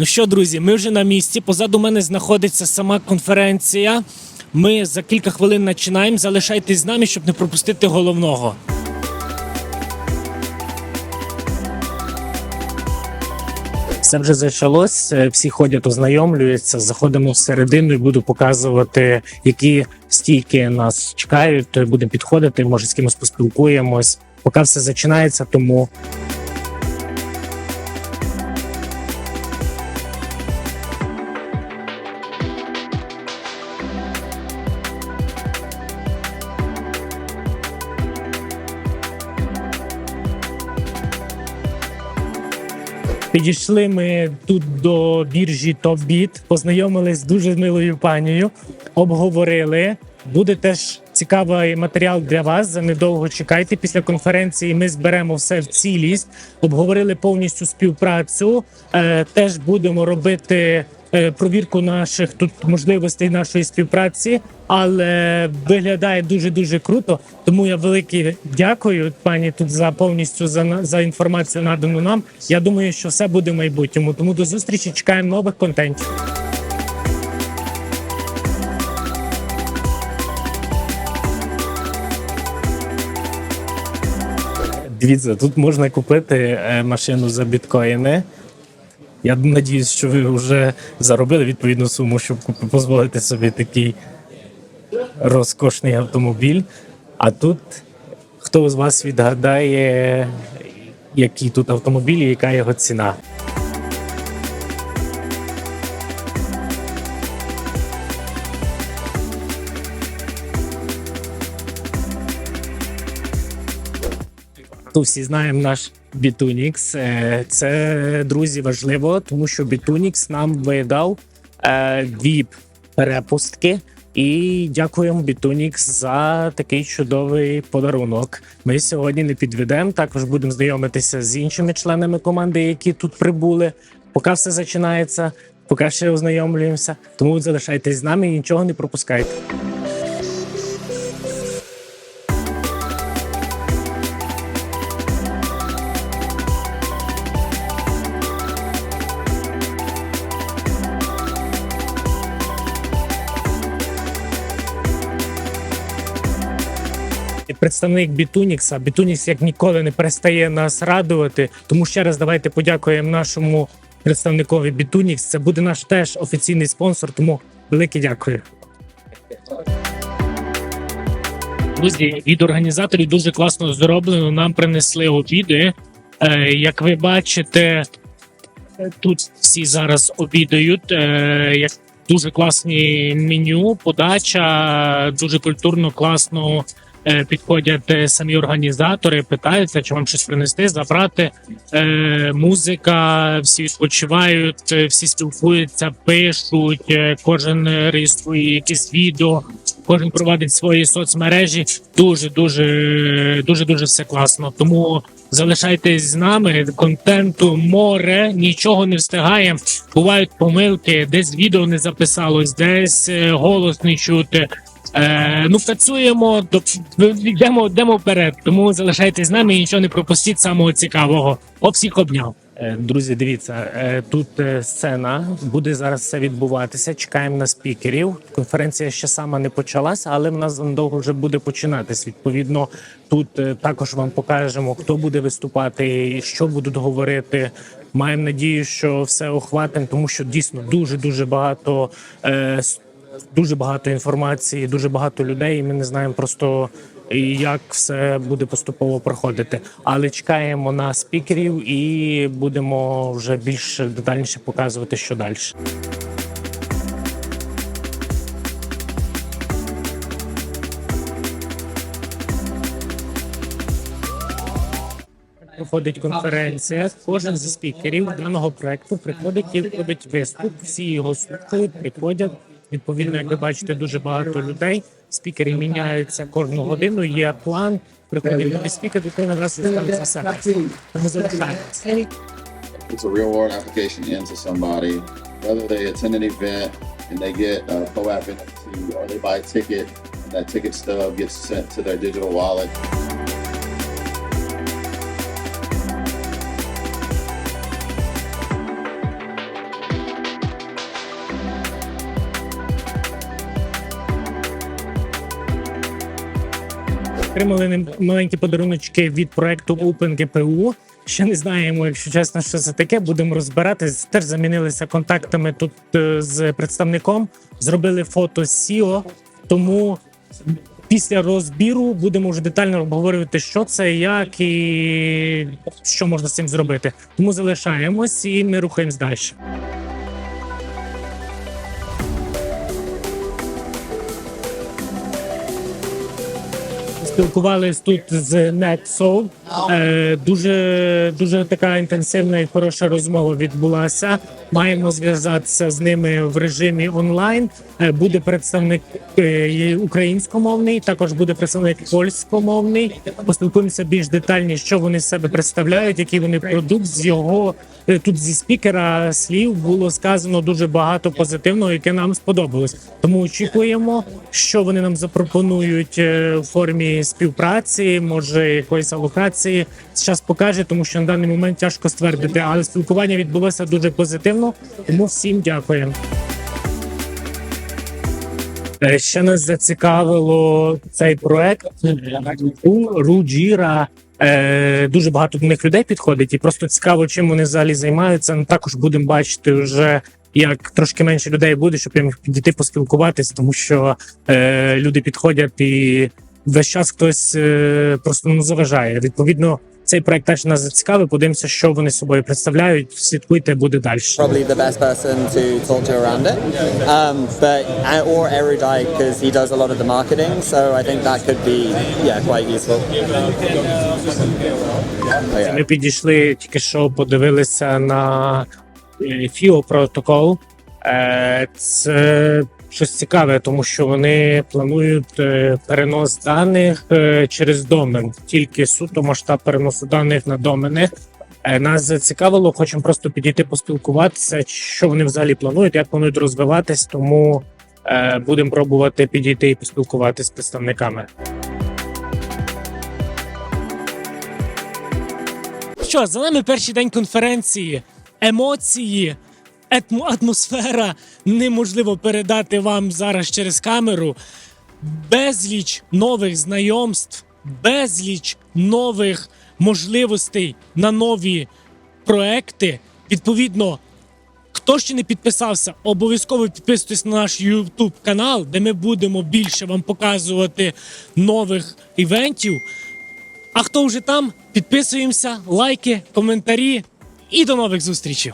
Ну що, друзі, ми вже на місці. Позаду мене знаходиться сама конференція. Ми за кілька хвилин починаємо. Залишайтесь з нами, щоб не пропустити головного. Все вже почалось. Е, Всі ходять, ознайомлюються. Заходимо всередину і буду показувати, які стійки нас чекають. Будемо підходити, може з кимось поспілкуємось. Поки все починається, тому Підійшли ми тут до біржі Топбіт, познайомились з дуже милою панією, обговорили. Буде теж цікавий матеріал для вас. Недовго чекайте. Після конференції ми зберемо все в цілість. Обговорили повністю співпрацю. Е, теж будемо робити е, провірку наших тут можливостей нашої співпраці, але виглядає дуже дуже круто. Тому я велике дякую пані тут за повністю за за інформацію надану нам. Я думаю, що все буде в майбутньому. Тому до зустрічі чекаємо нових контентів. Дивіться, тут можна купити е, машину за біткоїни. Я надіюсь, що ви вже заробили відповідну суму, щоб дозволити собі такий розкошний автомобіль. А тут хто з вас відгадає, який тут автомобіль і яка його ціна? Тут всі знаємо наш Bitunix. Е, Це друзі важливо, тому що Bitunix нам видав віп перепустки. І дякуємо Bitunix за такий чудовий подарунок. Ми сьогодні не підведемо. Також будемо знайомитися з іншими членами команди, які тут прибули. Поки все починається, поки ще ознайомлюємося. Тому залишайтесь з нами і нічого не пропускайте. Представник Бітунікса. Бітунікс як ніколи не перестає нас радувати. Тому ще раз давайте подякуємо нашому представникові Бітунікс. Це буде наш теж офіційний спонсор. Тому велике дякую. Друзі, від організаторів дуже класно зроблено. Нам принесли обіди. Е, як ви бачите, тут всі зараз обідають. Е, як дуже класні меню, подача, дуже культурно, класно підходять е, самі організатори, питаються, чи вам щось принести, забрати. Е, музика, всі відпочивають, е, всі спілкуються, пишуть, е, кожен е, реєструє якісь відео, кожен проводить свої соцмережі. Дуже, дуже, дуже, дуже все класно. Тому залишайтесь з нами. Контенту море, нічого не встигаємо. Бувають помилки, десь відео не записалось, десь е, голос не чути. Е, ну, працюємо, йдемо, йдемо вперед. Тому залишайтесь з нами і нічого не пропустіть самого цікавого. О, всіх обняв. Е, Друзі, дивіться, е, тут е, сцена буде зараз все відбуватися. Чекаємо на спікерів. Конференція ще сама не почалася, але в нас довго вже буде починатись. Відповідно, тут також вам покажемо, хто буде виступати, що будуть говорити. Маємо надію, що все охватимо, тому що дійсно дуже дуже багато. е, Дуже багато інформації, дуже багато людей. і Ми не знаємо просто як все буде поступово проходити. Але чекаємо на спікерів і будемо вже більш детальніше показувати, що далі. Проходить конференція. Кожен зі спікерів даного проекту приходить і робить виступ. Всі його слухають, приходять. Відповідно, як ви бачите, дуже багато людей. Спікери міняються кожну годину. Є план. Приходить новий спікер, який на нас ставиться все. Тому залишаємося. It's a reward application into somebody, whether they attend an event and they get a co-app NFT or they buy a ticket and that ticket stub gets sent to their digital wallet. Отримали маленькі подаруночки від проекту Open GPU. Ще не знаємо, якщо чесно, що це таке. Будемо розбиратись. Теж замінилися контактами тут е, з представником. Зробили фото з SEO, тому після розбіру будемо вже детально обговорювати, що це, як і що можна з цим зробити. Тому залишаємось і ми рухаємось далі. Спілкувались тут з NetSol. Е, дуже дуже така інтенсивна і хороша розмова відбулася. Маємо зв'язатися з ними в режимі онлайн. Е, буде представник е, українськомовний, також буде представник польськомовний. Поспілкуємося більш детальні, що вони з себе представляють, який вони продукт з його е, тут зі спікера слів було сказано дуже багато позитивного, яке нам сподобалось. Тому очікуємо, що вони нам запропонують е, в формі співпраці, може якоїсь алокації. Час покаже, тому що на даний момент тяжко ствердити, але спілкування відбулося дуже позитивно. Тому всім дякуємо. Е, Ще нас зацікавило цей проект у Руджіра. Е, дуже багато до них людей підходить, і просто цікаво, чим вони взагалі займаються. Ну, також будемо бачити вже. Як трошки менше людей буде, щоб міг підійти поспілкуватись, тому що е, люди підходять і весь час хтось е, просто ну заважає. Відповідно, цей проект теж нас зацікавив. Подивимося, що вони собою представляють. Слідкуйте, буде далі. probably the best person to talk to around it. Um, but or erudite because he does a lot of the marketing. So I think that could be yeah quite useful. Ми підійшли тільки що подивилися на FIO протокол. Е, Це щось цікаве, тому що вони планують е, перенос даних е, через домен, тільки суто масштаб переносу даних на домени. Е, Нас зацікавило, хочемо просто підійти поспілкуватися, що вони взагалі планують, як планують розвиватись. Тому будемо пробувати підійти і поспілкуватися з представниками. Що за нами перший день конференції, емоції, атмосфера неможливо передати вам зараз через камеру. Безліч нових знайомств, безліч нових можливостей на нові проекти. Відповідно, Хто ще не підписався, обов'язково підписуйтесь на наш YouTube канал, де ми будемо більше вам показувати нових івентів. А хто вже там, підписуємося, лайки, коментарі і до нових зустрічей.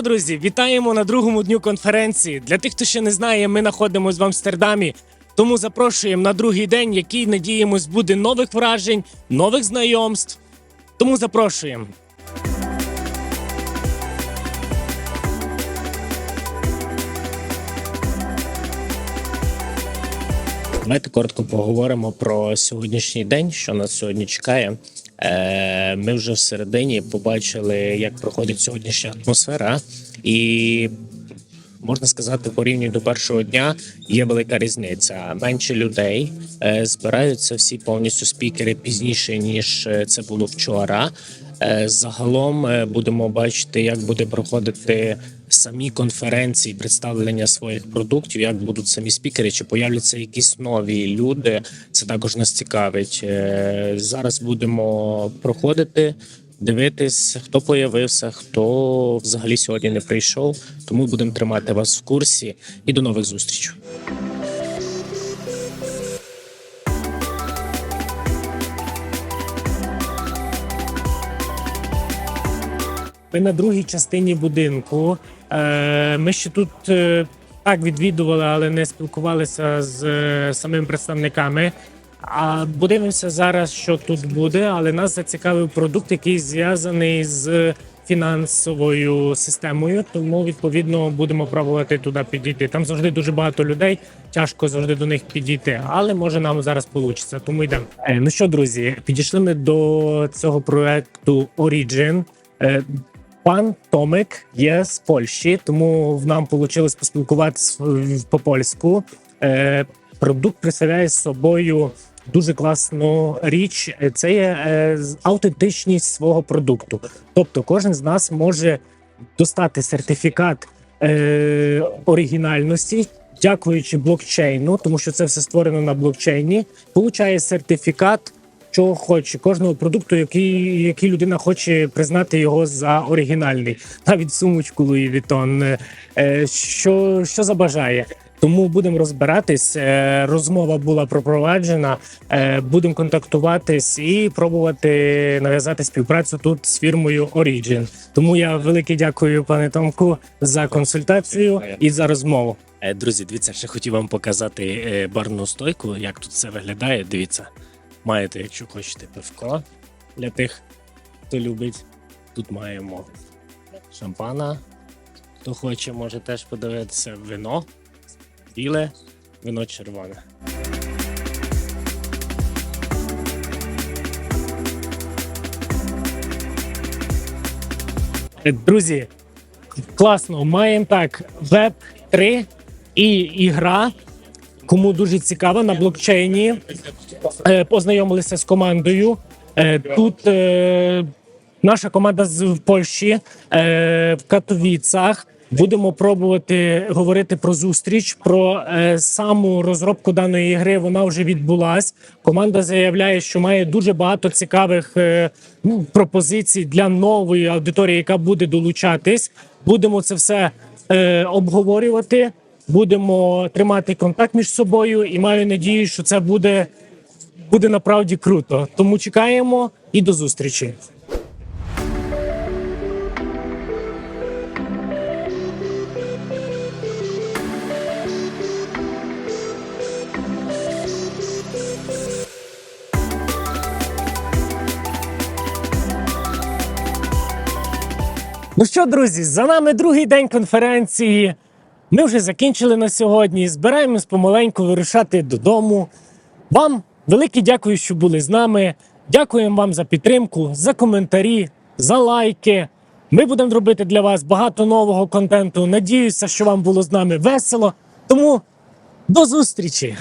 Що, друзі, вітаємо на другому дню конференції. Для тих, хто ще не знає, ми знаходимося в Амстердамі. Тому запрошуємо на другий день, який надіємось буде нових вражень, нових знайомств. Тому запрошуємо. Давайте коротко поговоримо про сьогоднішній день, що нас сьогодні чекає. Е, Ми вже всередині побачили, як проходить сьогоднішня атмосфера, і можна сказати, порівняно до першого дня є велика різниця. Менше людей е, збираються всі повністю спікери пізніше ніж е, це було вчора. Загалом будемо бачити, як буде проходити самі конференції, представлення своїх продуктів, як будуть самі спікери, чи появляться якісь нові люди. Це також нас цікавить. Е, Зараз будемо проходити. Дивитись, хто появився, хто взагалі сьогодні не прийшов. Тому будемо тримати вас в курсі і до нових зустрічей. Ми на другій частині будинку. Е, Ми ще тут е, так відвідували, але не спілкувалися з е, самими представниками. А подивимося зараз, що тут буде. Але нас зацікавив продукт, який зв'язаний з фінансовою системою. Тому відповідно будемо пробувати туди підійти. Там завжди дуже багато людей. Тяжко завжди до них підійти, але може нам зараз вийде. Тому йдемо. Ну що, друзі, підійшли ми до цього проекту Origin. Е, Пан Томик є з Польщі, тому в нам вийшло поспілкуватися по польську. Е, продукт представляє собою дуже класну річ. Е, Це є е, автентичність свого продукту. Тобто, кожен з нас може достати сертифікат е, оригінальності дякуючи блокчейну, тому що це все створено на блокчейні, получає сертифікат. Чого хоче кожного продукту, який, який людина хоче признати його за оригінальний, навіть сумочку Louis Vuitton, е, що, що забажає. Тому будемо розбиратись. Е, Розмова була пропроваджена. Е, Будемо контактуватись і пробувати нав'язати співпрацю тут з фірмою Origin. Тому я велике дякую, пане Томку, за консультацію і за розмову. Е, Друзі, дивіться, ще хотів вам показати е, барну стойку, як тут все виглядає. Дивіться, маєте, якщо хочете, пивко для тих, хто любить. Тут маємо шампана. Хто хоче, може теж подивитися вино біле, вино червоне. Друзі, класно, маємо так: веб 3 і ігра. Кому дуже цікаво на блокчейні, е, познайомилися з командою. Е, Тут е, наша команда з Польщі в Катовіцах. Будемо пробувати говорити про зустріч, про е, саму розробку даної гри. Вона вже відбулась. Команда заявляє, що має дуже багато цікавих е, ну, пропозицій для нової аудиторії, яка буде долучатись. Будемо це все е, обговорювати. Будемо тримати контакт між собою, і маю надію, що це буде, буде направді круто. Тому чекаємо і до зустрічі. Ну що, друзі, за нами другий день конференції. Ми вже закінчили на сьогодні. Збираємось помаленьку вирушати додому. Вам велике дякую, що були з нами. Дякуємо вам за підтримку, за коментарі, за лайки. Ми будемо робити для вас багато нового контенту. Надіюся, що вам було з нами весело. Тому до зустрічі!